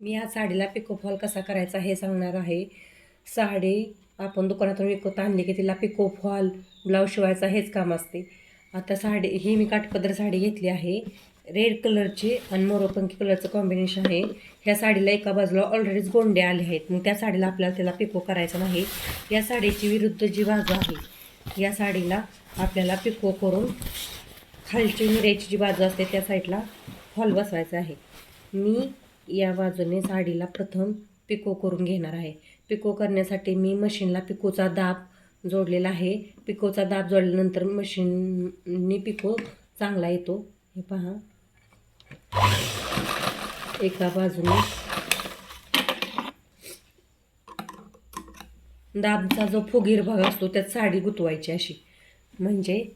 मी ह्या साडीला पिकोफॉल कसा करायचा हे सांगणार आहे. साडी आपण दुकानातून विकत आणली की तिला पिकोफॉल ब्लाऊज शिवायचा हेच काम असते. आता साडी ही मी काठपदर साडी घेतली आहे. रेड कलरची आणि मोरोपंकी कलरचं कॉम्बिनेशन आहे. ह्या साडीला एका बाजूला ऑलरेडीच गोंडे आले आहेत. मग त्या साडीला आपल्याला त्याला पिको करायचं नाही. या साडीची विरुद्ध जी बाजू आहे या साडीला आपल्याला पिको करून खालची मिऱ्याची जी बाजू असते त्या साईडला फॉल बसवायचा आहे. मी या बाजूने साडीला प्रथम पिको करून घेणार आहे. पिको करण्यासाठी मी मशीनला पिकोचा दाब जोडलेला आहे. पिकोचा दाब जोडल्यानंतर मशीननी पिको चांगला येतो. हे पहा. एका बाजूने. दाबचा जो फुगीर भाग असतो त्यात साडी गुतवायची अशी. म्हणजे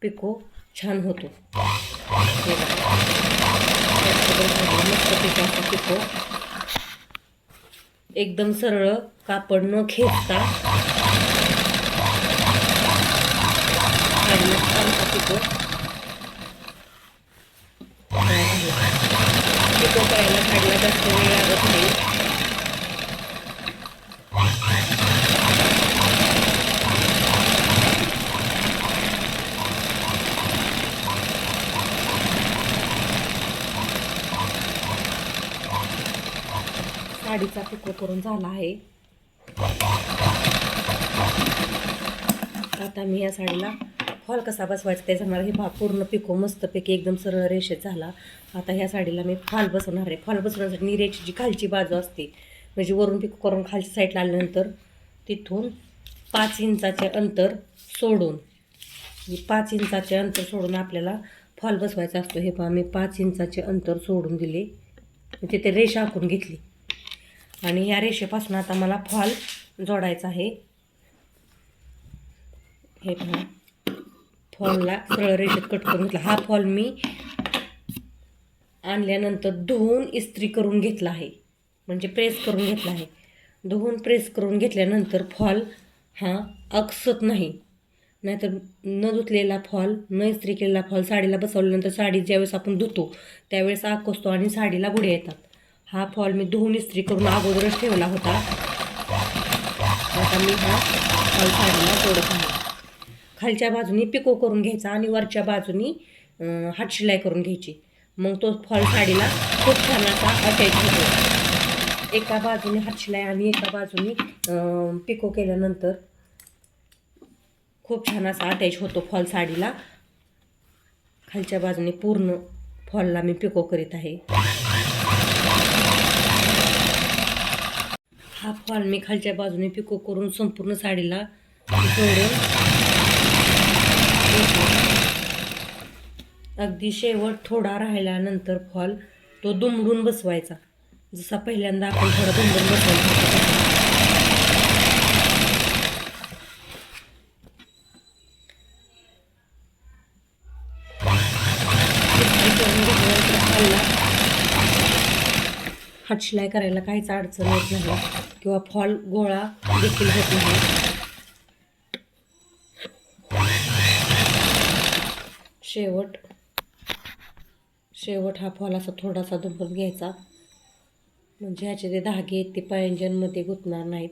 पिको छान होतो. मस्त एकदम सरळ कापड न खेचता साडीला पिको? करायला साडीला जास्त वेळ लागत नाही. साडीचा पिको करून झाला आहे. आता मी या साडीला फॉल कसा बसवायचा त्याचा मला हे भाग पूर्ण पिको मस्तपैकी एकदम सरळ रेषेत झाला. आता ह्या साडीला मी फॉल बसवणार आहे. फॉल बसवण्यासाठी निरेची जी खालची बाजू असते म्हणजे वरून पिको करून खालच्या साईडला आल्यानंतर तिथून पाच इंचाचे अंतर सोडून पाच इंचाचे अंतर सोडून आपल्याला फॉल बसवायचा असतो. हे पहा मी पाच इंचाचे अंतर सोडून दिले. तिथे रेषा आखून घेतली. आणि ह्या रेषेपासून आता मला फॉल जोडायचा आहे. हे पहा. फॉलला सरळ रेषेत कट करून घेतला. हा फॉल मी आणल्यानंतर धुवून इस्त्री करून घेतला आहे. म्हणजे प्रेस करून घेतला आहे. धुवून प्रेस करून घेतल्यानंतर फॉल हा अकसत नाही. नाहीतर न धुतलेला फॉल न इस्त्री केलेला फॉल साडीला बसवल्यानंतर साडी ज्यावेळेस आपण धुतो त्यावेळेस आकसतो असतो आणि साडीला बुडे येतात. हा फॉल मी धुवून इस्त्री करून अगोदरच ठेवला होता. आता मी हा फॉल साडीला जोडत आहे. खालच्या बाजूनी पिको करून घ्यायचा आणि वरच्या बाजूनी अं, हातशिलाई करून घ्यायची. मग तो फॉल साडीला खूप छान असा अटॅच होतो. एका बाजूने हातशिलाई आणि एका बाजूनी पिको केल्यानंतर खूप छान असा अटॅच होतो फॉल साडीला. खालच्या बाजूने पूर्ण फॉलला मी पिको करीत आहे. हा फॉल मी खालच्या बाजूने पिको करून संपूर्ण साडीला जोडून अगदी शेवट थोडा राहिल्यानंतर फॉल तो दुमडून बसवायचा. जसा पहिल्यांदा आपण थोडा दुमडून बसवायचा. हातशिलाई करायला काहीच अडचण येत नाही. किंवा फॉल गोळा देखील होत नाही. शेवट शेवट हा फॉल असा थोडासा दुबत घ्यायचा. म्हणजे ह्याचे जे धागे आहेत ते पैंजनमध्ये गुंतणार नाहीत.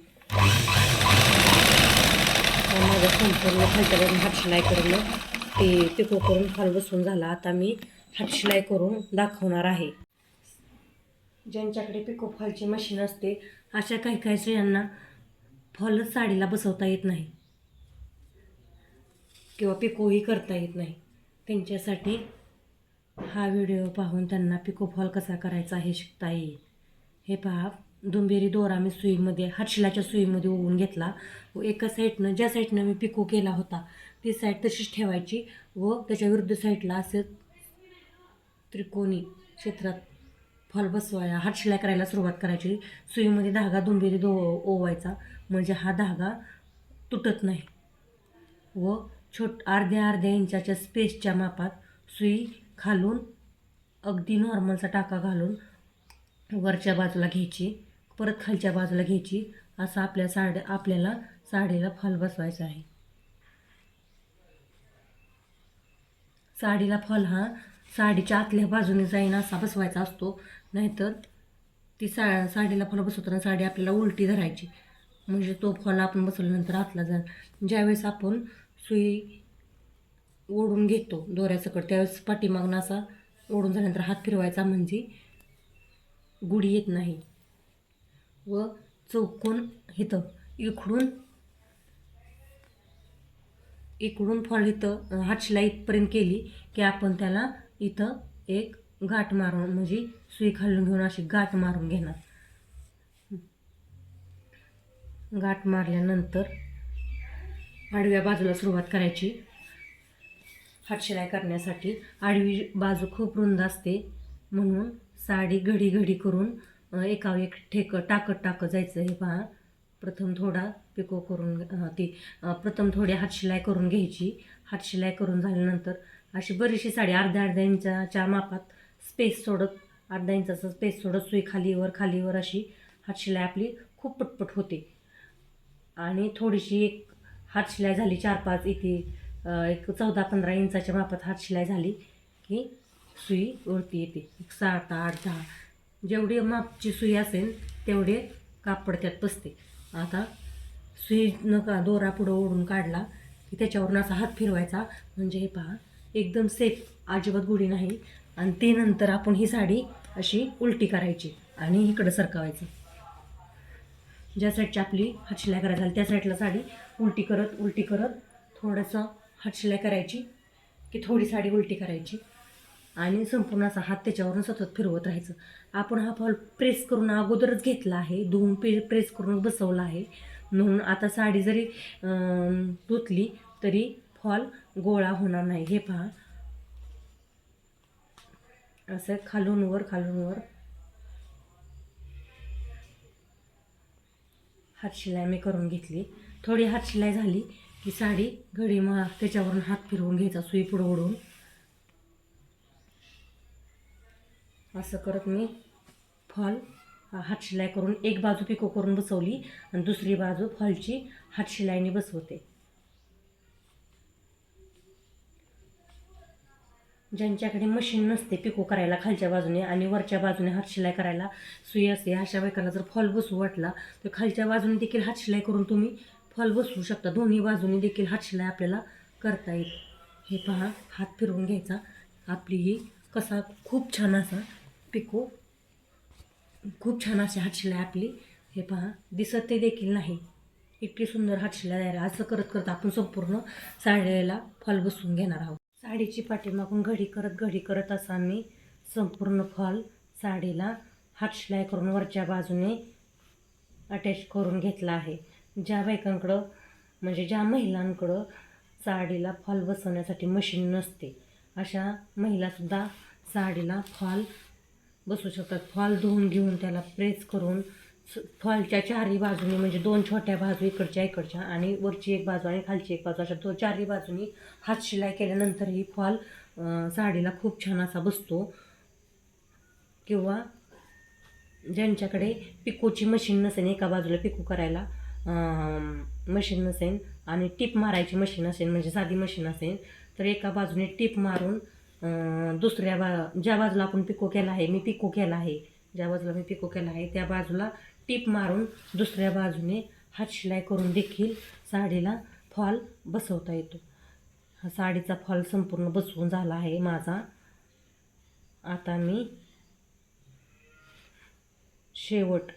माझं संपूर्ण खालच्या बाजून हातशिलाई करून ते पिको करून फॉल बसून झाला. आता मी हातशिलाई करून दाखवणार आहे. ज्यांच्याकडे पिको फॉलची मशीन असते अशा काही काही स्त्रियांना फॉलच साडीला बसवता येत नाही. किंवा पिकोही करता येत नाही. त्यांच्यासाठी हा व्हिडिओ पाहून त्यांना पिको फॉल कसा करायचा हे शिकता येईल. हे पहा दुंबेरी दोरा मी सुईमध्ये हातशिलाच्या सुईमध्ये ओवून घेतला. व एका साईडनं ज्या साईडनं मी पिको केला होता ती साईड तशीच ठेवायची. व त्याच्या विरुद्ध साईडला असं त्रिकोणी क्षेत्रात फॉल हात शिलाई करायला सुरुवात करायची. सुईमध्ये धागा दुंबेरी दो ओवायचा. म्हणजे हा धागा तुटत नाही. व छोट अर्ध्या अर्ध्या इंचाच्या स्पेसच्या मापात सुई खालून अगदी नॉर्मलचा टाका घालून वरच्या बाजूला घ्यायची परत खालच्या बाजूला घ्यायची. असं आपल्या साड्या आपल्याला साडीला फॉल बसवायचा आहे. साडीला फॉल हा साडीच्या आतल्या बाजूने जाईन असा बसवायचा असतो. नाहीतर ती सा साडीला फॉल बसवताना साडी आपल्याला उलटी धरायची. म्हणजे तो फॉल आपण बसवल्यानंतर हातला जा ज्यावेळेस आपण सुई ओढून घेतो दोऱ्यासकट त्यावेळेस पाठीमागनं असा ओढून झाल्यानंतर हात फिरवायचा म्हणजे गुढी येत नाही. व चौकोन इथं इकडून इकडून फॉल इथं हातशिला इथपर्यंत केली की आपण त्याला इथं एक गाठ मारून म्हणजे सुई खालून घेऊन अशी गाठ मारून घेणार. गाठ मारल्यानंतर आडव्या बाजूला सुरुवात करायची. हातशिलाई करण्यासाठी आडवी बाजू खूप रुंद असते म्हणून साडी घडी घडी करून एकावर एक ठेक टाकत टाकत जायचं. हे पहा प्रथम थोडा पिको करून ती प्रथम थोडी हातशिलाई करून घ्यायची. हातशिलाई करून झाल्यानंतर अशी बरीचशी साडी अर्ध्या अर्ध्या इंचाच्या मापात स्पेस सोडत अर्धा इंचाचा स्पेस सोडत सुई खालीवर खालीवर अशी हातशिलाई आपली खूप पटपट होते. आणि थोडीशी एक हातशिलाई झाली चार पाच इथे एक चौदा पंधरा इंचाच्या मापात हातशिलाई झाली की सुई वरती येते. एक सात आठ दहा जेवढी मापची सुई असेल तेवढे कापड त्यात बसते. आता सुई नका दोरा पुढं ओढून काढला की त्याच्यावरून असा हात फिरवायचा. म्हणजे हे पहा एकदम सेफ अजिबात गुढी नाही. आणि ते नंतर आपण ही साडी अशी उलटी करायची आणि इकडं सरकवायचं. ज्या साईडची आपली हातशिलाई करायची झाली त्या साईडला साडी उलटी करत उलटी करत थोडंसं हातशिलाई करायची की थोडी साडी उलटी करायची आणि संपूर्ण असा हात त्याच्यावरून सतत फिरवत राहायचं. आपण हा फॉल प्रेस करून अगोदरच घेतला आहे धुवून पे प्रेस करून बसवला आहे. म्हणून आता साडी जरी धुतली तरी फॉल गोळा होणार नाही. हे पहा असं खालून वर खालून वर. हातशिलाई मी करून घेतली. थोडी हातशिलाई झाली की साडी घडी मग त्याच्यावरून हात फिरवून घ्यायचा सुई पुढं ओढून. असं करत मी फॉल हातशिलाई करून एक बाजू पिको करून बसवली आणि दुसरी बाजू फॉलची हातशिलाईने बसवते. ज्यांच्याकडे मशीन नसते पिको करायला खालच्या बाजूने आणि वरच्या बाजूने हातशिलाई करायला सुई असते अशा बायकांना जर फॉल बसू वाटला तर खालच्या बाजूने देखील हातशिलाई करून तुम्ही फॉल बसवू शकता. दोन्ही बाजूने देखील हातशिलाई आपल्याला करता येईल. हे पहा हात फिरवून घ्यायचा. आपली ही कसा खूप छान असा पिको खूप छान अशी हातशिलाई आपली. हे पहा दिसत ते देखील नाही. इतकी सुंदर हातशिलाई द्यायला असं करत करत आपण संपूर्ण साड्याला फॉल बसवून घेणार आहोत. साडीची पाठीमागून घडी करत घडी करत असा मी संपूर्ण फॉल साडीला हातशिलाई करून वरच्या बाजूने अटॅच करून घेतला आहे. ज्या बायकांकडं म्हणजे ज्या महिलांकडं साडीला फॉल बसवण्यासाठी मशीन नसते अशा महिलासुद्धा साडीला फॉल बसू शकतात. फॉल धुवून घेऊन त्याला प्रेस करून फॉलच्या चारही बाजूनी म्हणजे दोन छोट्या बाजू इकडच्या इकडच्या आणि वरची एक बाजू आणि खालची एक बाजू अशा दोन चारही बाजूनी हात शिलाई केल्यानंतर ही फॉल साडीला खूप छान असा बसतो. किंवा ज्यांच्याकडे पिकोची मशीन नसेल एका बाजूला पिको करायला मशीन नसेल आणि टीप मारायची मशीन असेल म्हणजे साधी मशीन असेल तर एका बाजूने टीप मारून दुसऱ्या बा ज्या बाजूला आपण पिको केला आहे मी पिको केला आहे ज्या बाजूला मी पिको केला आहे त्या बाजूला टीप मारून दुसऱ्या बाजूने हातशिलाई करून देखील साडीला फॉल बसवता येतो. हा साडीचा फॉल संपूर्ण बसवून झाला आहे माझा. आता मी शेवट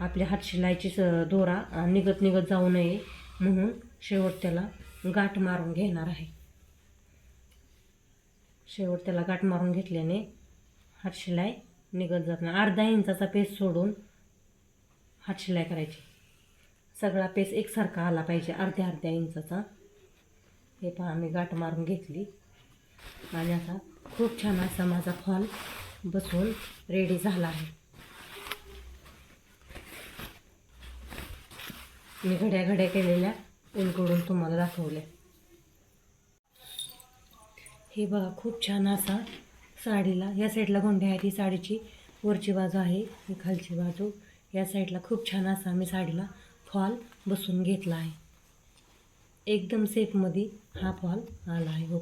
आपल्या हातशिलाईची स दोरा निघत निघत जाऊ नये म्हणून शेवट त्याला गाठ मारून घेणार आहे. शेवट त्याला गाठ मारून घेतल्याने हातशिलाई निघत जात नाही. अर्धा इंचाचा पेस सोडून हातशिलाई करायची. सगळा पेस एकसारखा आला पाहिजे अर्ध्या अर्ध्या इंचाचा. हे पहा मी गाठ मारून घेतली. आणि आता खूप छान असा माझा फॉल बसून रेडी झाला आहे. मी घड्या घड्या केलेल्या उलकडून तुम्हाला दाखवल्या. हे बघा खूप छान असा साडीला या साईडला गोंड्या आहे ती साडीची वरची बाजू आहे ही खालची बाजू. या साईडला खूप छान असा मी साडीला फॉल बसून घेतला आहे. एकदम सेफमध्ये हा फॉल आला आहे हो.